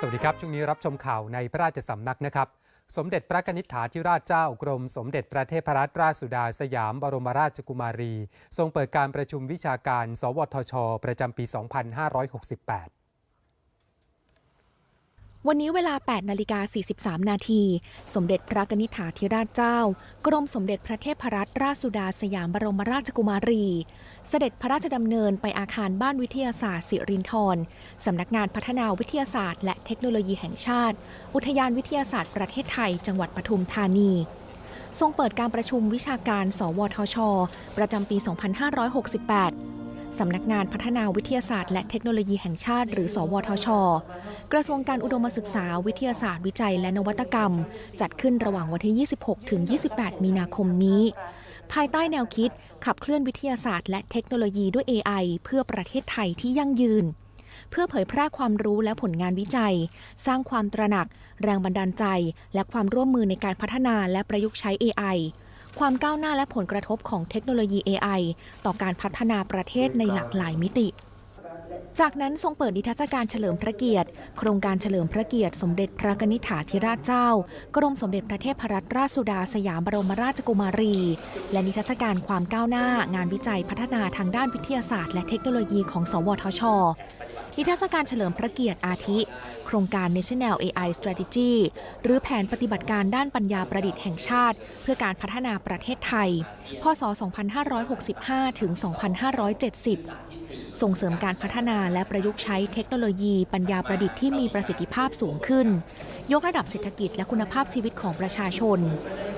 สวัสดีครับ ช่วงนี้รับชมข่าวในพระราชสำนักนะครับ สมเด็จพระนิธิถาธิราชเจ้ากรม สมเด็จพระเทพรัตนราชสุดาสยามบรมราชกุมารี ทรงเปิดการประชุมวิชาการ สวทช ประจำปี 2568 วันนี้เวลา 8 นาฬิกา 43 นาที สมเด็จพระนิษฐาธิราชเจ้า กรมสมเด็จพระเทพรัตนราชสุดาสยามบรมราชกุมารี เสด็จพระราชดำเนินไปอาคารบ้านวิทยาศาสตร์สิรินธรสำนักงานพัฒนาวิทยาศาสตร์และเทคโนโลยีแห่งชาติ อุทยานวิทยาศาสตร์ประเทศไทย จังหวัดปทุมธานีทรงเปิดการประชุมวิชาการ สวทช ประจำปี 2568 สำนักงานพัฒนาวิทยาศาสตร์และเทคโนโลยีแห่งชาติ หรือ สวทช กระทรวงการอุดมศึกษาวิทยาศาสตร์วิจัยและนวัตกรรม จัดขึ้นระหว่างวันที่ 26 ถึง 28 มีนาคมนี้ ภายใต้แนวคิด ขับเคลื่อนวิทยาศาสตร์และเทคโนโลยีด้วย AI เพื่อประเทศไทยที่ยั่งยืน เพื่อเผยแพร่ความรู้และผลงานวิจัย สร้างความตระหนัก แรงบันดาลใจ และความร่วมมือในการพัฒนาและประยุกต์ใช้ AI ความก้าวหน้าและผลกระทบของเทคโนโลยี AI ต่อการพัฒนาประเทศในหลากหลายมิติ จากนั้นทรงเปิดนิทรรศการเฉลิมพระเกียรติ โครงการเฉลิมพระเกียรติ สมเด็จพระนิษฐาธิราชเจ้า กรมสมเด็จพระเทพรัตนราชสุดาสยามบรมราชกุมารี และนิทรรศการความก้าวหน้า งานวิจัยพัฒนาทางด้านวิทยาศาสตร์ และเทคโนโลยีของ สวทช นิทรรศการเฉลิมพระเกียรติอาทิ โครงการ National AI Strategy หรือแผนปฏิบัติการด้านปัญญาประดิษฐ์แห่งชาติ เพื่อการพัฒนาประเทศไทย พศ 2565 ถึง 2570 ส่งเสริมการพัฒนาและประยุกต์ใช้เทคโนโลยีปัญญาประดิษฐ์ที่มีประสิทธิภาพสูงขึ้น ยกระดับเศรษฐกิจและคุณภาพชีวิตของประชาชน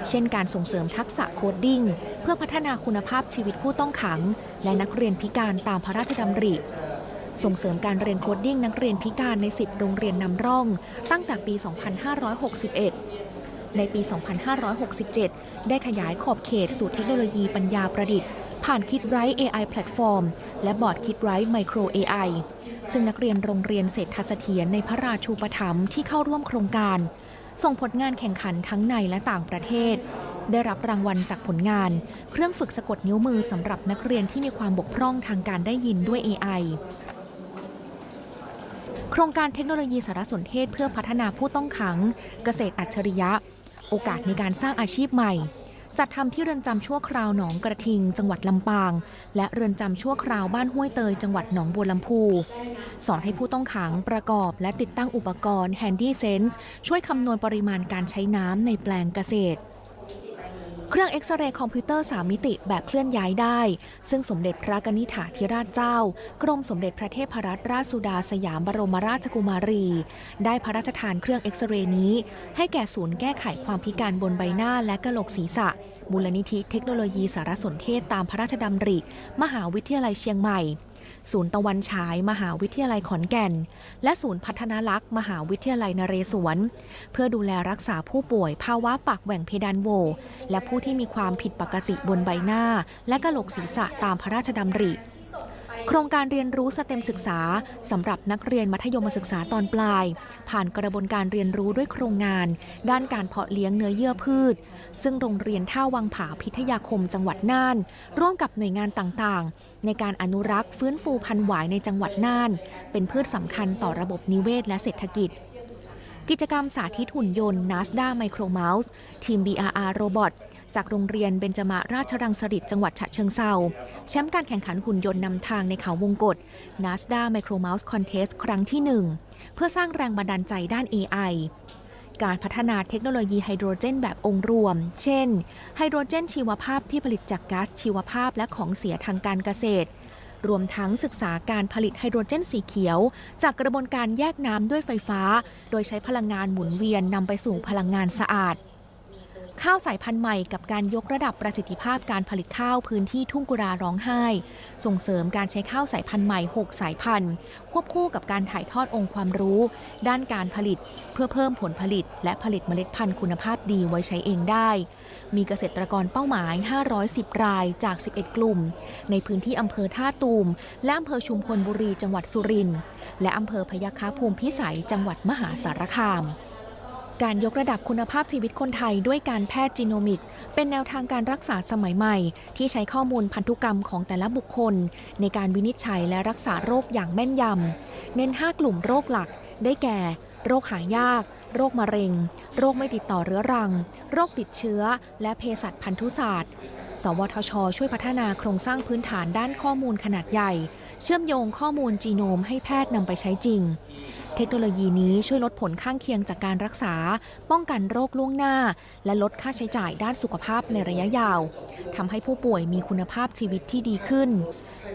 เช่นการส่งเสริมทักษะโคดดิ้ง เพื่อพัฒนาคุณภาพชีวิตผู้ต้องขัง และนักเรียนพิการตามพระราชดำริ ส่งเสริมการเรียนโคดดิ้งนักเรียนพิการใน 10 โรงเรียนนำร่อง ตั้งแต่ปี 2561 ในปี 2567 ได้ขยายขอบเขตสู่เทคโนโลยีปัญญาประดิษฐ์ ผ่านคิดไร AI แพลตฟอร์มและบอร์ดคิดไรไมโคร AI ซึ่งนักเรียนโรงเรียนเศรษฐเสถียรในพระราชูปถัมภ์ที่เข้าร่วมโครงการ ส่งผลงานแข่งขันทั้งในและต่างประเทศ ได้รับรางวัลจากผลงาน เครื่องฝึกสะกดนิ้วมือสำหรับนักเรียนที่มีความบกพร่องทางการได้ยินด้วย AI โครงการเทคโนโลยีสารสนเทศเพื่อพัฒนาผู้ต้องขัง เกษตรอัจฉริยะ โอกาสในการสร้างอาชีพใหม่ จัดทำที่เรือนจำชั่วคราวหนองกระทิง จังหวัดลำปาง และเรือนจำชั่วคราวบ้านห้วยเตย จังหวัดหนองบัวลำพู สอนให้ผู้ต้องขังประกอบและติดตั้งอุปกรณ์ Handy Sense ช่วยคำนวณปริมาณการใช้น้ำในแปลงเกษตร เครื่องเอ็กซเรย์คอมพิวเตอร์ 3 มิติแบบเคลื่อนย้ายได้ ซึ่งสมเด็จพระกนิษฐาธิราชเจ้า กรมสมเด็จพระเทพรัตนราชสุดาสยามบรมราชกุมารี ได้พระราชทานเครื่องเอ็กซเรย์นี้ ให้แก่ศูนย์แก้ไขความพิการบนใบหน้าและกะโหลกศีรษะ มูลนิธิเทคโนโลยีสารสนเทศตามพระราชดำริ มหาวิทยาลัยเชียงใหม่ ศูนย์ตะวันฉาย มหาวิทยาลัยขอนแก่น และศูนย์พัฒนาลักษ์ มหาวิทยาลัยนเรศวร เพื่อดูแลรักษาผู้ป่วยภาวะปากแหว่งเพดานโว และผู้ที่มีความผิดปกติบนใบหน้า และกะโหลกศีรษะตามพระราชดำริโครงการเรียนรู้สเต็มศึกษาสำหรับนักเรียนมัธยมศึกษาตอนปลาย ผ่านกระบวนการเรียนรู้ด้วยโครงงาน ด้านการเพาะเลี้ยงเนื้อเยื่อพืช ซึ่งโรงเรียนท่าวังผาพิทยาคมจังหวัดน่าน ร่วมกับหน่วยงานต่างๆ ในการอนุรักษ์ฟื้นฟูพันธุ์หวายในจังหวัดน่าน เป็นพืชสำคัญต่อระบบนิเวศและเศรษฐกิจ กิจกรรมสาธิตหุ่นยนต์ NASDA Micro Mouse ทีม BRR Robot จากโรงเรียนเบญจมาราชรังสฤษจังหวัดฉะเชิงเซาแชมป์การแข่งขันหุ่นยนต์นำทางในเขาวงกฏ NASDA Micro Mouse Contest ครั้งที่ 1 เพื่อสร้างแรงบันดาลใจด้าน AI การพัฒนาเทคโนโลยีไฮโดรเจนแบบองค์รวม เช่น ไฮโดรเจนชีวภาพที่ผลิตจากก๊าซชีวภาพและของเสียทางการเกษตร รวมทั้งศึกษาการผลิตไฮโดรเจนสีเขียว จากกระบวนการแยกน้ำด้วยไฟฟ้า โดยใช้พลังงานหมุนเวียนนำไปสู่พลังงานสะอาด ข้าวสายพันธุ์ใหม่กับการยกระดับประสิทธิภาพการผลิตข้าวพื้นที่ทุ่งกุราร้องไห้ ส่งเสริมการใช้ข้าวสายพันธุ์ใหม่ 6 สายพันธุ์ ควบคู่กับการถ่ายทอดองค์ความรู้ ด้านการผลิต เพื่อเพิ่มผลผลิต และผลิตเมล็ดพันธุ์คุณภาพดีไว้ใช้เองได้ มีเกษตรกรเป้าหมาย 510 รายจาก 11 กลุ่ม ในพื้นที่อำเภอท่าตูม และอำเภอชุมพลบุรีจังหวัดสุรินทร์และอำเภอพยัคฆภูมิพิสัยจังหวัดมหาสารคาม การยกระดับคุณภาพชีวิตคนไทยด้วยการแพทย์จีโนมิก เป็นแนวทางการรักษาสมัยใหม่ ที่ใช้ข้อมูลพันธุกรรมของแต่ละบุคคล ในการวินิจฉัยและรักษาโรคอย่างแม่นยำ เน้น 5 กลุ่มโรคหลัก ได้แก่ โรคหายากโรคมะเร็ง โรคไม่ติดต่อเรื้อรัง โรคติดเชื้อ และเภสัชพันธุศาสตร์ สวทช ช่วยพัฒนาโครงสร้างพื้นฐานด้านข้อมูลขนาดใหญ่ เชื่อมโยงข้อมูลจีโนมให้แพทย์นำไปใช้จริง เทคโนโลยีนี้ช่วยลดผลข้างเคียงจากการรักษา ป้องกันโรคล่วงหน้า และลดค่าใช้จ่ายด้านสุขภาพในระยะยาวทำให้ผู้ป่วยมีคุณภาพชีวิตที่ดีขึ้น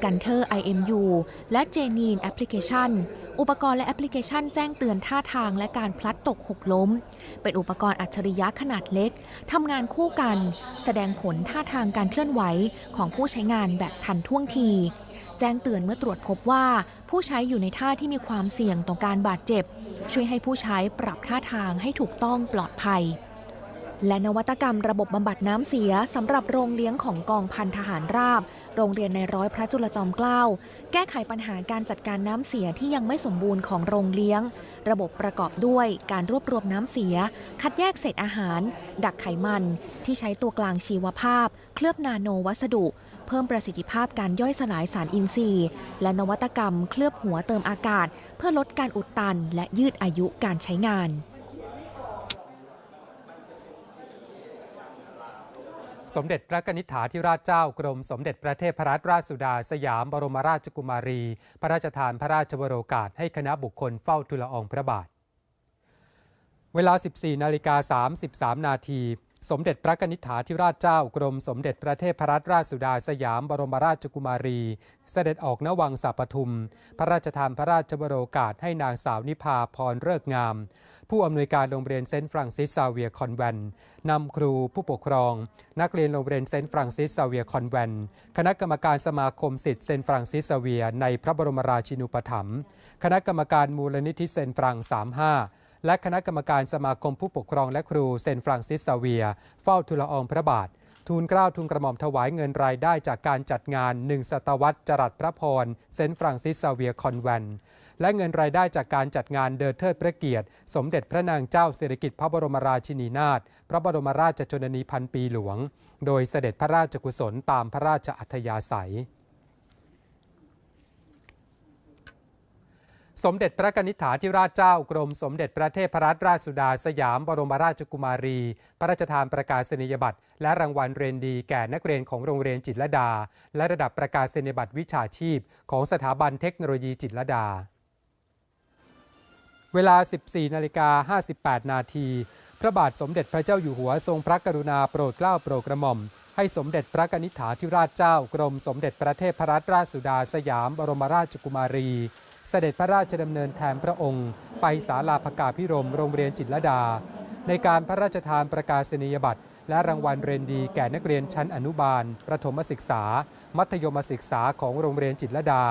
กันเทอร์ IMU และเจนีนแอปพลิเคชัน อุปกรณ์และแอปพลิเคชันแจ้งเตือนท่าทางและการพลัดตกหกล้ม เป็นอุปกรณ์อัจฉริยะขนาดเล็ก ทำงานคู่กัน แสดงผลท่าทางการเคลื่อนไหวของผู้ใช้งานแบบทันท่วงที แจ้งเตือนเมื่อตรวจพบว่า ผู้ใช้อยู่ในท่าที่มีความเสี่ยงต่อการบาดเจ็บ ช่วยให้ผู้ใช้ปรับท่าทางให้ถูกต้องปลอดภัย และนวัตกรรมระบบบำบัดน้ำเสียสำหรับโรงเลี้ยงของกองพันทหารราบ โรงเรียนในร้อยพระจุลจอมเกล้าแก้ไขปัญหาการจัดการน้ำเสียที่ยังไม่สมบูรณ์ของโรงเลี้ยง ระบบประกอบด้วยการรวบรวมน้ำเสีย คัดแยกเศษอาหาร ดักไขมัน ที่ใช้ตัวกลางชีวภาพ เคลือบนาโนวัสดุ เพิ่มประสิทธิภาพการย่อยสลายสารอินทรีย์ และนวัตกรรมเคลือบหัวเติมอากาศ เพื่อลดการอุดตัน และยืดอายุการใช้งานสมเด็จพระนิษฐาธิราชเจ้ากรมสมเด็จพระเทพรัตนราชสุดาสยามบรมราชกุมารี พระราชทานพระราชวโรกาสให้คณะบุคคลเฝ้าทุลอองพระบาท เวลา 14 นาฬิกา 33 นาทีสมเด็จพระนิษฐาธิราชเจ้ากรมสมเด็จพระเทพรัตนราชสุดาสยามบรมราชกุมารี เสด็จออกณวังสาปทุม พระราชทานพระราชวโรกาสให้นางสาวนิพาพรเริกงาม ผู้อำนวยการโรงเรียนเซนต์ฟรังซิสซาเวียคอนแวนนำครูผู้ปกครอง นักเรียนโรงเรียนเซนต์ฟรังซิสซาเวียคอนแวนคณะกรรมการสมาคมสิทธิ์เซนต์ฟรังซิสซาเวียในพระบรมราชินูปถัมภ์คณะกรรมการมูลนิธิเซนต์ฟรัง35 และคณะกรรมการสมาคมผู้ปกครองและครูเซนฟรังซิสซาเวีย เฝ้าทุลอองพระบาท ทูลเกล้าทูลกระหม่อมถวายเงินรายได้จากการจัดงานหนึ่งศตวรรษจรัสพระพรเซนฟรังซิสซาเวียคอนแวนและเงินรายได้จากการจัดงานเดินเทิดพระเกียรติ สมเด็จพระนางเจ้าสิริกิติ์พระบรมราชินีนาถพระบรมราชชนนีพันปีหลวง โดยเสด็จพระราชกุศลตามพระราชอัธยาศัย สมเด็จพระกนิษฐาธิราชเจ้ากรมสมเด็จพระเทพรัตนราชสุดาสยามบรมราชกุมารี พระราชทานประกาศนียบัตรและรางวัลเรียนดีแก่นักเรียนของโรงเรียนจิตรลดา และระดับประกาศนียบัตรวิชาชีพ ของสถาบันเทคโนโลยีจิตรลดา เวลา 14นาฬิกา58 นาที พระบาทสมเด็จพระเจ้าอยู่หัวทรงพระกรุณาโปรดเกล้าโปรดกระหม่อมให้สมเด็จพระกนิษฐาธิราชเจ้ากรมสมเด็จพระเทพรัตนราชสุดาสยามบรมราชกุมารี เสด็จพระราชดำเนินแทนพระองค์ ไปศาลาภกาพิรมโรงเรียนจิตรดา ในการพระราชทานประกาศนียบัตร และรางวัลเรียนดีแก่นักเรียนชั้นอนุบาล ประถมศึกษา มัธยมศึกษาของโรงเรียนจิตรดา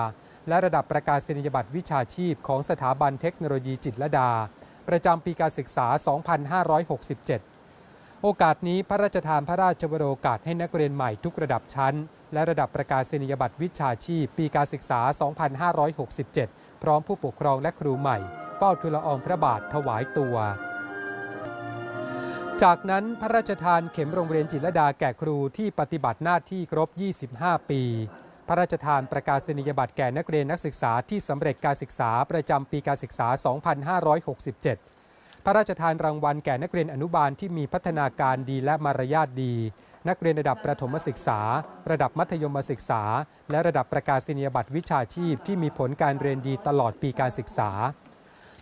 และระดับประกาศนียบัตรวิชาชีพของสถาบันเทคโนโลยีจิตรดา ประจำปีการศึกษา 2567โอกาสนี้พระราชทานพระราชวโรกาสให้นักเรียนใหม่ทุกระดับชั้น และระดับประกาศนียบัตรวิชาชีพ ปีการศึกษา 2567 พร้อมผู้ปกครองและครูใหม่ เฝ้าทุลอองพระบาทถวายตัว จากนั้นพระราชทานเข็มโรงเรียนจิตรดาแก่ครูที่ปฏิบัติหน้าที่ครบ 25 ปี พระราชทานประกาศนียบัตรแก่นักเรียนนักศึกษาที่สำเร็จการศึกษาประจำปีการศึกษา 2567 พระราชทานรางวัลแก่นักเรียนอนุบาลที่มีพัฒนาการดีและมารยาทดี นักเรียนระดับประถมศึกษา ระดับมัธยมศึกษา และระดับประกาศนียบัตรวิชาชีพ ที่มีผลการเรียนดีตลอดปีการศึกษา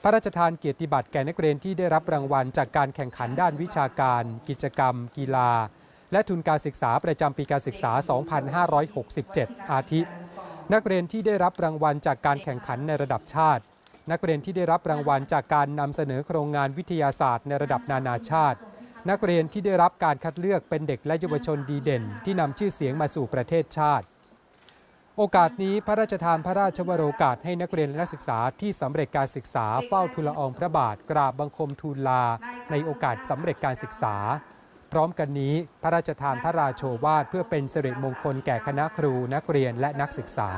พระราชทานเกียรติบัตรแก่นักเรียนที่ได้รับรางวัลจากการแข่งขันด้านวิชาการ กิจกรรม กีฬา และทุนการศึกษาประจำปีการศึกษา 2567 อาทิ นักเรียนที่ได้รับรางวัลจากการแข่งขันในระดับชาติ นักเรียนที่ได้รับรางวัลจากการนำเสนอโครงงานวิทยาศาสตร์ในระดับนานาชาติ นักเรียนที่ได้รับการคัดเลือกเป็นเด็กและเยาวชนดีเด่น ที่นำชื่อเสียงมาสู่ประเทศชาติ โอกาสนี้พระราชทานพระราชวโรกาสให้นักเรียนและนักศึกษาที่สำเร็จการศึกษาเฝ้าทูลอองพระบาทกราบบังคมทูลลา ในโอกาสสำเร็จการศึกษา พร้อมกันนี้พระราชทานพระราโชวาทเพื่อเป็นสิริมงคลแก่คณะครูนักเรียนและนักศึกษา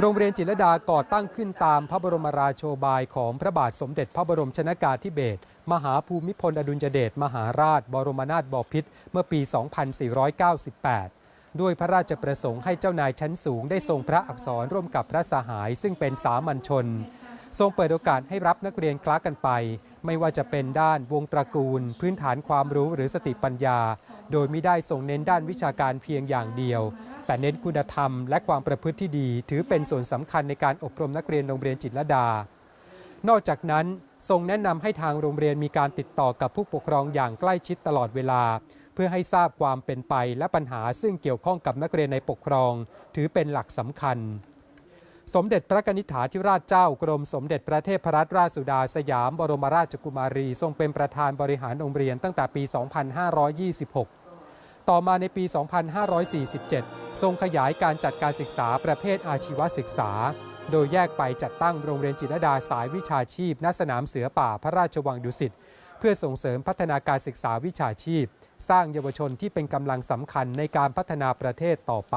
โรงเรียนจิรดาก่อตั้งขึ้นตามพระบรมราโชบายของพระบาทสมเด็จพระบรมชนากาธิเบศรมหาภูมิพลอดุลยเดชมหาราช บรมนาถบพิตรเมื่อปี 2498 ด้วยพระราชประสงค์ให้เจ้านายชั้นสูงได้ทรงพระอักษรร่วมกับพระสหายซึ่งเป็นสามัญชน ทรงเปิดโอกาสให้รับนักเรียนคลากันไป ไม่ว่าจะเป็นด้านวงตระกูล พื้นฐานความรู้หรือสติปัญญา โดยไม่ได้ส่งเน้นด้านวิชาการเพียงอย่างเดียว แต่เน้นคุณธรรมและความประพฤติที่ดี ถือเป็นส่วนสำคัญในการอบรมนักเรียนโรงเรียนจิตรดา นอกจากนั้นทรงแนะนำให้ทางโรงเรียนมีการติดต่อกับผู้ปกครองอย่างใกล้ชิดตลอดเวลา เพื่อให้ทราบความเป็นไปและปัญหาซึ่งเกี่ยวข้องกับนักเรียนในปกครอง ถือเป็นหลักสำคัญ สมเด็จพระนิษฐาธิราชเจ้ากรมสมเด็จพระเทพรัตนราชสุดาสยามบรมราชกุมารี ทรงเป็นประธานบริหารโรงเรียนตั้งแต่ปี 2526 ต่อมาในปี 2547 ทรงขยายการจัดการศึกษาประเภทอาชีวศึกษา โดยแยกไปจัดตั้งโรงเรียนจิตรดาสายวิชาชีพณสนามเสือป่าพระราชวังดุสิตเพื่อส่งเสริมพัฒนาการศึกษาวิชาชีพ สร้างเยาวชนที่เป็นกำลังสำคัญในการพัฒนาประเทศต่อไป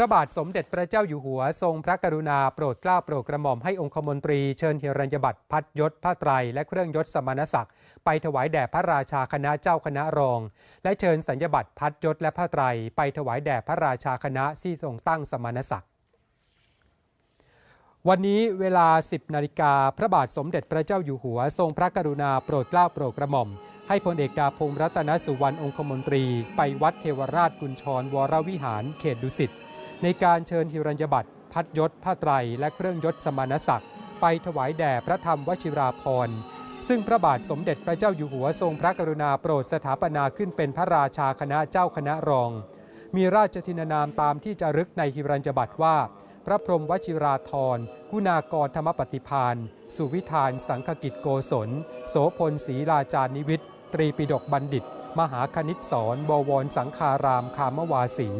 พระบาทสมเด็จพระเจ้าอยู่หัว ทรงพระกรุณาโปรดเกล้าโปรดกระหม่อมให้องคมนตรีเชิญเฮรัญญบัตรพัดยศผ้าไตร และเครื่องยศสมณศักดิ์ไปถวายแด่พระราชาคณะเจ้าคณะรอง และเชิญสัญญบัตรพัดยศและผ้าไตร ไปถวายแด่พระราชาคณะที่ทรงตั้งสมณศักดิ์วันนี้เวลา 10นาฬิกาพระบาทสมเด็จพระเจ้าอยู่หัว ทรงพระกรุณาโปรดเกล้าโปรดกระหม่อมให้พลเอกดาพงศ์รัตนสุวรรณองคมนตรี ไปวัดเทวราชกุญชรวรวิหาร เขตดุสิต ในการเชิญฮิรัญญบัตรพัดยศผ้าไตรและเครื่องยศสมณศักดิ์ ไปถวายแด่พระธรรมวชิราภรณ์ ซึ่งพระบาทสมเด็จพระเจ้าอยู่หัวทรงพระกรุณาโปรดสถาปนาขึ้นเป็นพระราชาคณะเจ้าคณะรอง มีราชทินานามตามที่จะรึกในฮิรัญญบัตรว่า พระพรหมวชิราธรกุณากรธรรมปฏิพานสุวิธาน สังคกิจโกศล โสพลศรีลาจานิวิทย์ตรีปิฎกบัณฑิต มหาคณิตสอนบวรสังคารามคามวาสี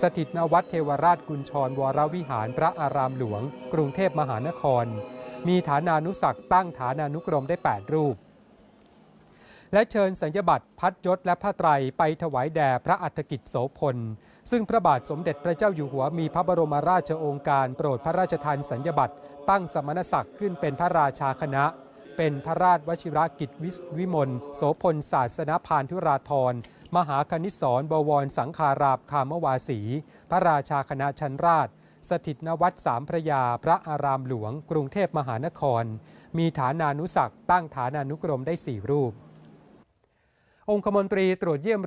สถิตณวัดเทวราชกุญชรวรวิหารพระอารามหลวง กรุงเทพมหานคร มีฐานานุศักตั้งฐานานุกรมได้ 8 รูป และเชิญสัญญบัตรพัดยศและผ้าไตรไปถวายแด่พระอัฐกิจโสพล ซึ่งพระบาทสมเด็จพระเจ้าอยู่หัวมีพระบรมราชโองการ โปรดพระราชทานสัญญบัตรตั้งสมณศักดิ์ขึ้นเป็นพระราชาคณะ เป็นพระราชวชิรกิจวิวมลโสพลศาสนพานธุราธรมหาคณิสอนบวรสังคาราบคามวาสี พระราชาคณะชั้นราช สถิตนวัดสามพระยา พระอารามหลวง กรุงเทพมหานคร มีฐานานุศักตั้งฐานานุกรมได้สี่รูป องคมนตรีตรวจเยี่ยม